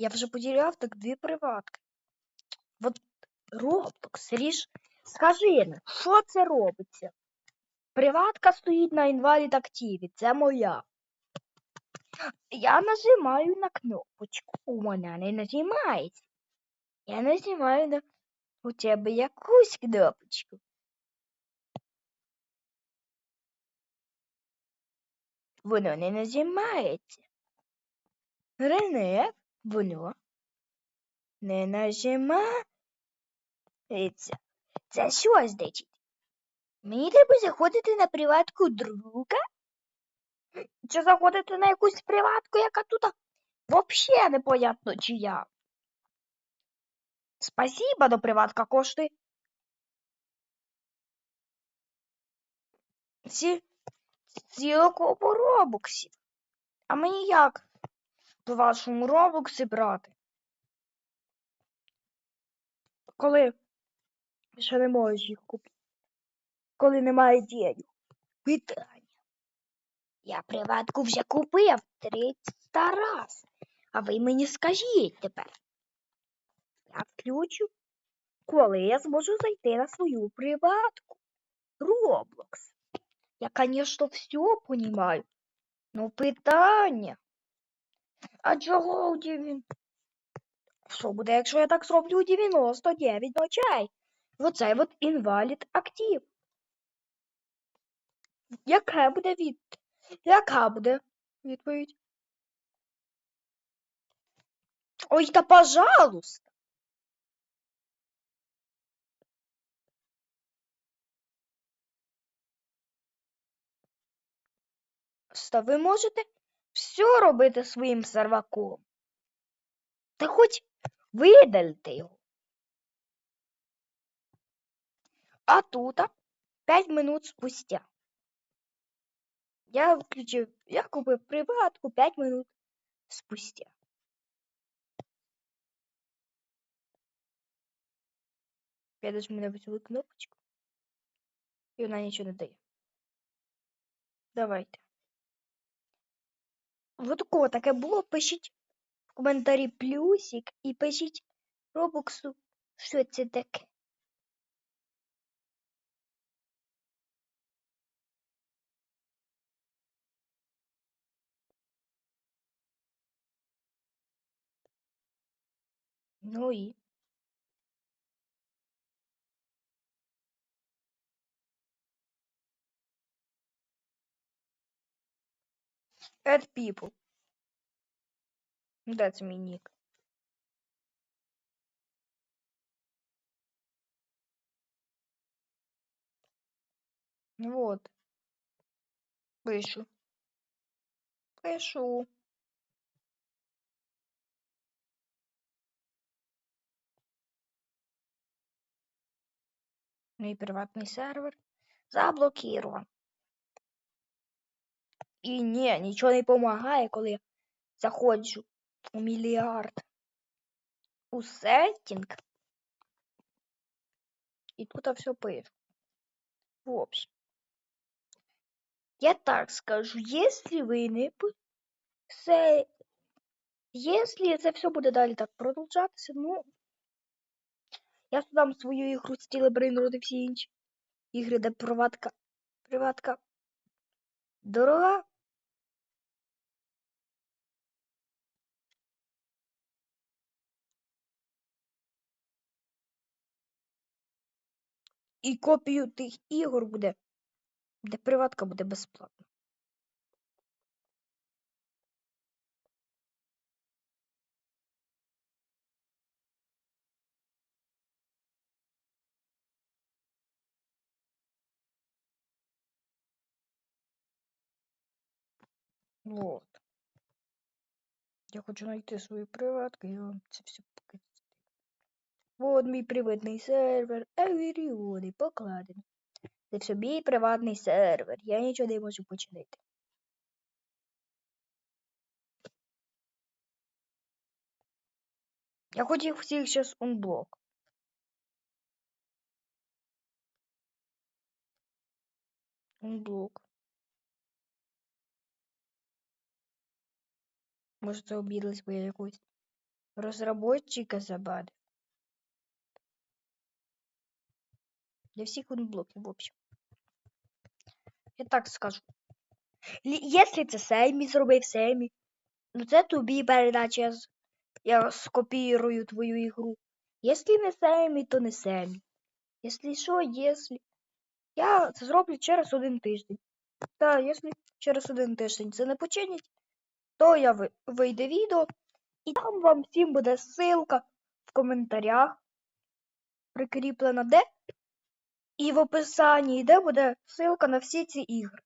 Я вже потеряв так дві приватки. От Роблокс, ріж, скажи, що це робиться? Приватка стоїть на інвалід активі, це моя. Я нажимаю на кнопочку. У мене не нажимається. Я нажимаю на у тебе якусь кнопочку. Воно не нажимається. Рене, воно не нажимається. Це що значить? Мені треба заходити на приватку друга? Чи заходити на якусь приватку, яка тут взагалі непонятно чия? Спасибо, но приватка коштує. Ці цілу купу робоксів. А мені як по вашому робоксі брати? Коли ще не можеш їх купити? Коли немає денег? Питання. Я приватку вже купив 300 раз. А ви мені скажіть тепер. Я включу, коли я зможу зайти на свою приватку. Роблокс. Я, конечно, все понимаю. Ну, питання. А чого у дев'ян... Що буде, якщо я так зроблю у 99 ночей? Оцей от інвалід актив. Яка буде від... Яка буде відповідь? Ой, та пожалуйста. Та ви можете все робити своїм серваком. Та хоч видалите його. А тут 5 минут спустя. Я включив, я купив приватку 5 минут спустя. Я нажму на цю кнопочку. І вона нічого не дає. Давайте. Вот такого таке було. Пишіть в коментарі плюсик і пишіть робоксу, що це таке. Ну і. Add people. Де це мій? Вот. Пишу. Пишу. Мій приватний сервер заблокирован. І ні, нічого не допомагає, коли заходжу у мільярд. У сеттінг. І тут все пишу. В общем. Я так скажу, если ви не все, если це все буде далі так продовжатися, ну я дам свою ігру Brain Road всі інші ігри, де приватка, приватка дорога. І копію тих ігор буде, де приватка буде безплатна. Вот. Я хочу знайти свою приватку і вам це все показати. Вот мій приватний сервер, Евіріони покладено. Це все мій приватний сервер. Я нічого не можу починити. Я хотів всіх зараз унблок. Унблок. Може це обідлась, бо я якусь Розработчика забанив. Для всіх блоків, в общем. Я так скажу. Якщо це Сеймі зробив Сеймі, ну це тобі передача. Я, скопірую твою ігру. Якщо не Сеймі, то не Сеймі. Якщо що, якщо. Я це зроблю через один тиждень. Та, якщо через один тиждень це не починять, то я ви- вийде відео, і там вам всім буде ссылка в коментарях прикріплена де. І в описанні, де буде ссылка на всі ці ігри.